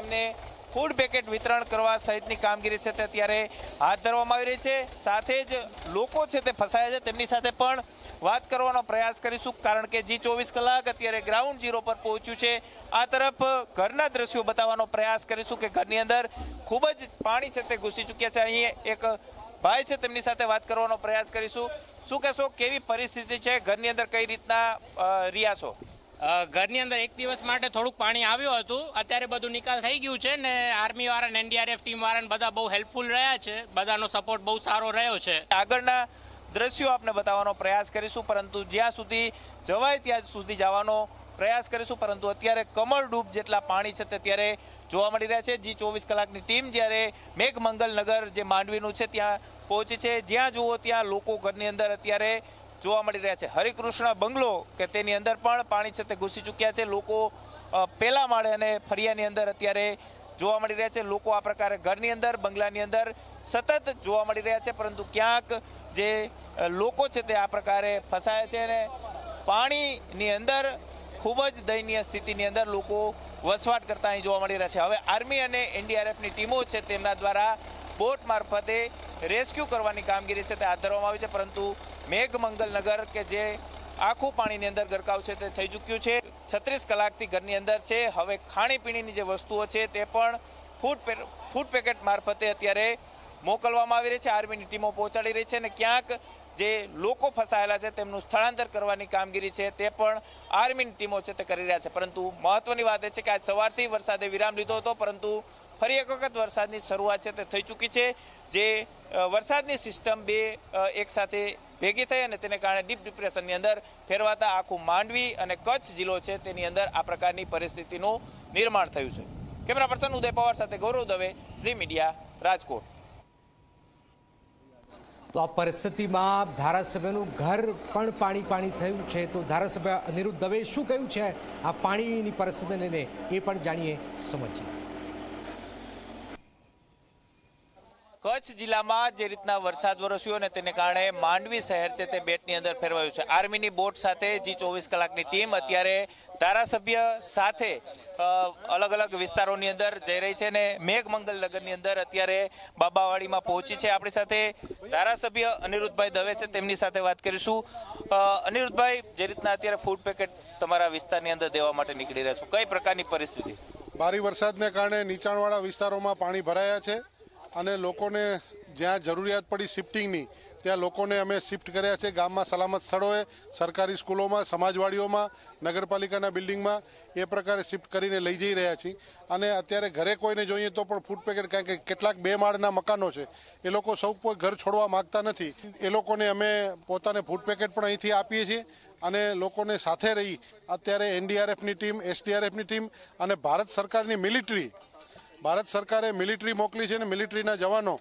તેમને food packet વિતરણ કરવા સહિતની કામગીરી છે તે અત્યારે હાથ ધરવામાં આવી રહી છે. સાથે જ લોકો છે તે ફસાયા છે. તેમની સાથે પણ વાત કરવાનો પ્રયાસ કરીશું, કારણ કે જી ચોવીસ કલાક અત્યારે ગ્રાઉન્ડ ઝીરો પર પહોંચ્યું છે. આ તરફ ઘરના દ્રશ્યો બતાવવાનો પ્રયાસ કરીશું કે ઘરની અંદર ખૂબ જ પાણી છે તે ઘૂસી ચૂક્યા છે. અહીં એક ભાઈ છે તેમની સાથે વાત કરવાનો પ્રયાસ કરીશું. શું કહેશો, કેવી પરિસ્થિતિ છે? ઘરની અંદર કઈ રીતના રિયાસો ઘરની અંદર એક દિવસ માટે થોડુંક પાણી આવ્યું હતું. અત્યારે બધું નિકાલ થઈ ગયું છે ને આર્મી વાળા એનડીઆરએફ ટીમ વાળા બધા બહુ હેલ્પફુલ રહ્યા છે. બધાનો સપોર્ટ બહુ સારો રહ્યો છે. આગળના દ્રશ્યો આપને બતાવવાનો પ્રયાસ કરીશું, પરંતુ જ્યાં સુધી જવાય ત્યાં સુધી જવાનો પ્રયાસ કરીશું, પરંતુ અત્યારે ડૂબ જેટલા પાણી છે તે ત્યારે જોવા મળી રહ્યા છે. જી ચોવીસ કલાકની ટીમ જ્યારે મેઘમંગલ નગર જે માંડવીનું છે ત્યાં પહોંચી છે. જ્યાં જુઓ ત્યાં લોકો ઘરની અંદર અત્યારે જોવા મળી રહ્યા છે. હરિકૃષ્ણ બંગલો કે તેની અંદર પણ પાણી છે તે ઘૂસી ચૂક્યા છે. લોકો પહેલા માળે અને ફરિયાની અંદર અત્યારે જોવા મળી રહ્યા છે. લોકો આ પ્રકારે ઘરની અંદર, બંગલાની અંદર સતત જોવા મળી રહ્યા છે. પરંતુ ક્યાંક જે લોકો છે તે આ પ્રકારે ફસાયા છે અને પાણીની અંદર, ખૂબ જ દયનીય સ્થિતિની અંદર લોકો વસવાટ કરતા અહીં જોવા મળી રહ્યા છે. હવે આર્મી અને એનડીઆરએફની ટીમો છે તેમના દ્વારા બોટ મારફતે રેસ્ક્યુ કરવાની કામગીરી છે તે હાથ ધરવામાં આવી છે. પરંતુ મેઘમંગલ નગર કે જે આખું પાણીની અંદર ગરકાવ છે તે થઈ ચૂક્યું છે. છત્રીસ કલાકથી ઘરની અંદર છે. હવે ખાણીપીણીની જે વસ્તુઓ છે તે પણ ફૂડ ફૂડ પેકેટ મારફતે અત્યારે મોકલવામાં આવી રહી છે. આર્મીની ટીમો પહોંચાડી રહી છે અને ક્યાંક જે લોકો ફસાયેલા છે તેમનું સ્થળાંતર કરવાની કામગીરી છે તે પણ આર્મીની ટીમો છે તે કરી રહ્યા છે. પરંતુ મહત્વની વાત એ છે કે આજ સવારથી વરસાદે વિરામ લીધો હતો, પરંતુ ફરી એક વખત વરસાદની શરૂઆત છે તે થઈ ચૂકી છે, જે વરસાદની સિસ્ટમ બે એક એકસાથે ભેગી થઈ અને તેને કારણે ડીપ ડિપ્રેશનની અંદર ફેરવાતા આખું માંડવી અને કચ્છ જિલ્લો છે તેની અંદર આ પ્રકારની પરિસ્થિતિનું નિર્માણ થયું છે. કેમેરા પર્સન ઉદય પવાર સાથે ગૌરવ દવે, ઝી મીડિયા, રાજકોટ. તો આ પરિસ્થિતિમાં ધારાસભ્યનું ઘર પણ પાણી પાણી થયું છે. તો ધારાસભ્ય અનિરુદ્ધ દવે શું કહ્યું છે? આ પાણીની પરિસ્થિતિને એ પણ જાણીએ સમજીએ. કચ્છ જિલ્લામાં જે રીતના વરસાદ વરસ્યો અને તેને કારણે માંડવી શહેર છે તે બેટની અંદર ફેરવાયું છે. આર્મીની બોટ સાથે જી ચોવીસ કલાકની ટીમ અત્યારે ધારાસભ્ય સાથે અલગ અલગ વિસ્તારોની અંદર જઈ રહી છે અને મેઘમંગલ નગરની અંદર અત્યારે બાબાવાડીમાં પહોંચી છે. આપણી સાથે ધારાસભ્ય અનિરુદ્ધભાઈ દવે છે. તેમની સાથે વાત કરીશું. અનિરુદ્ધભાઈ, જે રીતના અત્યારે ફૂડ પેકેટ તમારા વિસ્તારની અંદર દેવા માટે નીકળી રહ્યા છો? કઈ પ્રકારની પરિસ્થિતિ? ભારે વરસાદને કારણે નીચાણવાળા વિસ્તારોમાં પાણી ભરાયા છે. અને લોકોને જ્યાં જરૂરિયાત પડી શિફ્ટિંગની, ત્યાં લોકોને અમે શિફ્ટ કર્યા છે ગામમાં સલામત સ્થળોએ, સરકારી સ્કૂલોમાં, સમાજવાડીઓમાં, નગરપાલિકાના બિલ્ડિંગમાં, એ પ્રકારે શિફ્ટ કરીને લઈ જઈ રહ્યા છીએ. અને અત્યારે ઘરે કોઈને જોઈએ તો પણ ફૂડ પેકેટ કારણ કે કેટલાક બે માળના મકાનો છે, એ લોકો સૌ કોઈ ઘર છોડવા માંગતા નથી. એ લોકોને અમે પોતાને ફૂડ પેકેટ પણ અહીંથી આપીએ છીએ અને લોકોને સાથે રહી અત્યારે એનડીઆરએફની ટીમ, એસડીઆરએફની ટીમ અને ભારત સરકારની મિલિટરી ભારત સરકારે મિલિટરી મોકલી છે અને મિલિટરીના જવાનો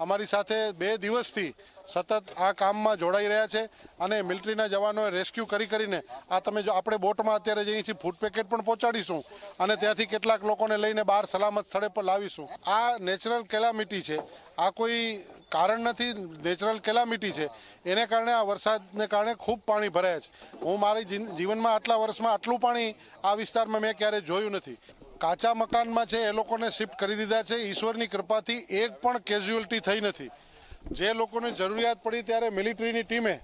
અમારી સાથે બે દિવસથી સતત આ કામમાં જોડાઈ રહ્યા છે અને મિલિટરીના જવાનોએ રેસ્ક્યુ કરી કરીને આ તમે જો આપણે બોટમાં અત્યારે જઈએ છીએ ફૂડ પેકેટ પણ પહોંચાડીશું અને ત્યાંથી કેટલાક લોકોને લઈને બહાર સલામત સ્થળે પર લાવીશું. આ નેચરલ કેલામિટી છે. આ કોઈ કારણ નથી, નેચરલ કેલામિટી છે. એને કારણે આ વરસાદને કારણે ખૂબ પાણી ભરાયા છે. હું મારી જીવનમાં આટલા વર્ષમાં આટલું પાણી આ વિસ્તારમાં મેં ક્યારેય જોયું નથી. કાચા મકાનમાં છે, એ લોકોને શિફ્ટ કરી દીધા છે. ઈશ્વરની કૃપાથી એક પણ કેઝ્યુઅલ્ટી થઈ નથી. જે લોકોને જરૂરિયાત પડી ત્યારે મિલિટરીની ટીમે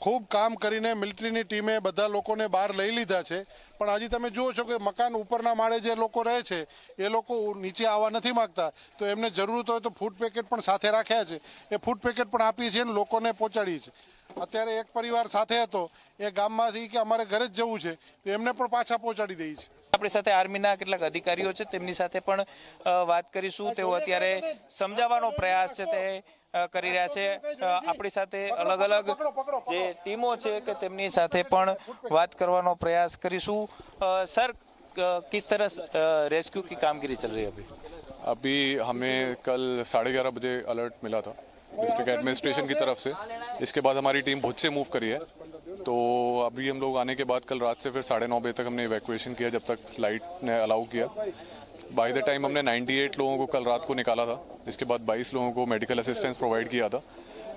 ખૂબ કામ કરીને મિલિટરીની ટીમે બધા લોકોને બહાર લઈ લીધા છે. પણ હજી તમે જુઓ છો કે મકાન ઉપરના માળે જે લોકો રહે છે, એ લોકો નીચે આવવા નથી માંગતા. તો એમને જરૂરત હોય તો ફૂડ પેકેટ પણ સાથે રાખ્યા છે. એ ફૂડ પેકેટ પણ આપીએ છીએ અને લોકોને પહોંચાડીએ છીએ. અત્યારે એક પરિવાર સાથે હતો. એ ગામમાંથી કે અમારે ઘરે જ જવું છે તો એમને પણ પાછા પહોંચાડી દઈએ છીએ આપણી સાથે આર્મીના કેટલાક અધિકારીઓ છે તેમની સાથે પણ અ, વાત કરીશું તેઓ અત્યારે સમજાવવાનો પ્રયાસ છે તે અ, કરી રહ્યા છે અ, આપણી સાથે અલગ અલગ જે ટીમો છે કે તેમની સાથે પણ વાત કરવાનો પ્રયાસ કરીશું અ, સર અ, किस तरह अ, रेस्क्यू की कामगिरी चल रही है अभी अभी हमें कल साढ़े ग्यारह बजे अलर्ट मिला था डिस्ट्रिक्ट एडमिनिस्ट्रेशन की तरफ से इसके बाद हमारी टीम भुज से मूव करी है तो अभी हम लोग आने के बाद कल रात से फिर साढ़े नौ बजे तक हमने इवैक्यूएशन किया, जब तक लाइट ने अलाउ किया। बाय द टाइम हमने 98 लोगों को कल रात को निकाला था, इसके बाद 22 लोगों को मेडिकल असिस्टेंस प्रोवाइड किया था।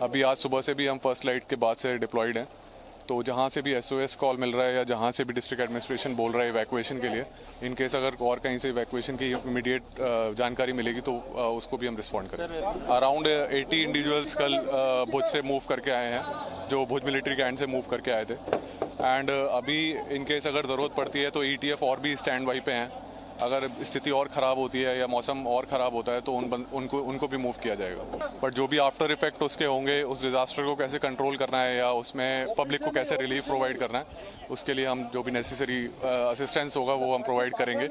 अभी आज सुबह से भी हम फ़र्स्ट लाइट के बाद से डिप्लॉयड हैं। तो जहाँ से भी एसओएस कॉल मिल रहा है या जहाँ से भी डिस्ट्रिक्ट एडमिनिस्ट्रेशन बोल रहा है इवैक्यूएशन के लिए इन केस अगर और कहीं से इवैक्यूएशन की इमीडिएट जानकारी मिलेगी तो उसको भी हम रिस्पॉन्ड करें अराउंड 80 इंडिविजुअल्स कल भुज से मूव करके आए हैं। जो भुज मिलिट्री कैंट से मूव करके आए थे एंड अभी इन केस अगर ज़रूरत पड़ती है तो ई और भी स्टैंड बाई पे हैं अगर स्थिति और ख़राब होती है या मौसम और ख़राब होता है तो उन बन, उनको उनको भी मूव किया जाएगा बट जो भी आफ्टर इफेक्ट उसके होंगे उस डिज़ास्टर को कैसे कंट्रोल करना है या उसमें पब्लिक को कैसे रिलीफ प्रोवाइड करना है उसके लिए हम जो भी नेसेसरी असिस्टेंस होगा वो हम प्रोवाइड करेंगे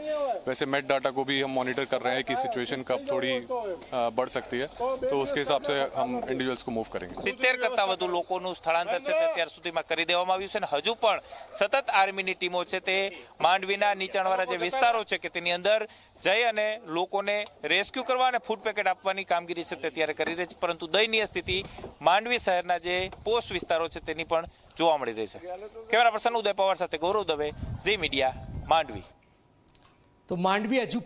वैसे मेट डाटा को भी हम मॉनिटर कर रहे हैं कि सिचुएशन कब थोड़ी अ, बढ़ सकती है तो उसके हिसाब से हम इंडिविजुअल्स को मूव करेंगे સિત્તેર કરતા વધુ લોકોનું સ્થળાંતર છે તે અત્યાર સુધીમાં કરી દેવામાં આવ્યું છે અને હજુ પણ સતત આર્મીની ટીમો છે તે માંડવીના નીચાણવાળા જે વિસ્તારો છે કે તેની અંદર જઈ અને લોકોને રેસ્ક્યુ કરવા અને ફૂડ પેકેટ આપવાની કામગીરી છે તે ત્યારે કરી રહી છે. પરંતુ દયનીય સ્થિતિ માંડવી શહેરના જે પોસ્ટ વિસ્તારો છે તેની પણ જોવા મળી રહી છે. કેમેરા પર્સન ઉદય પવાર સાથે ગૌરવ દવે, ઝી મીડિયા, માંડવી. તો માંડવી હજુ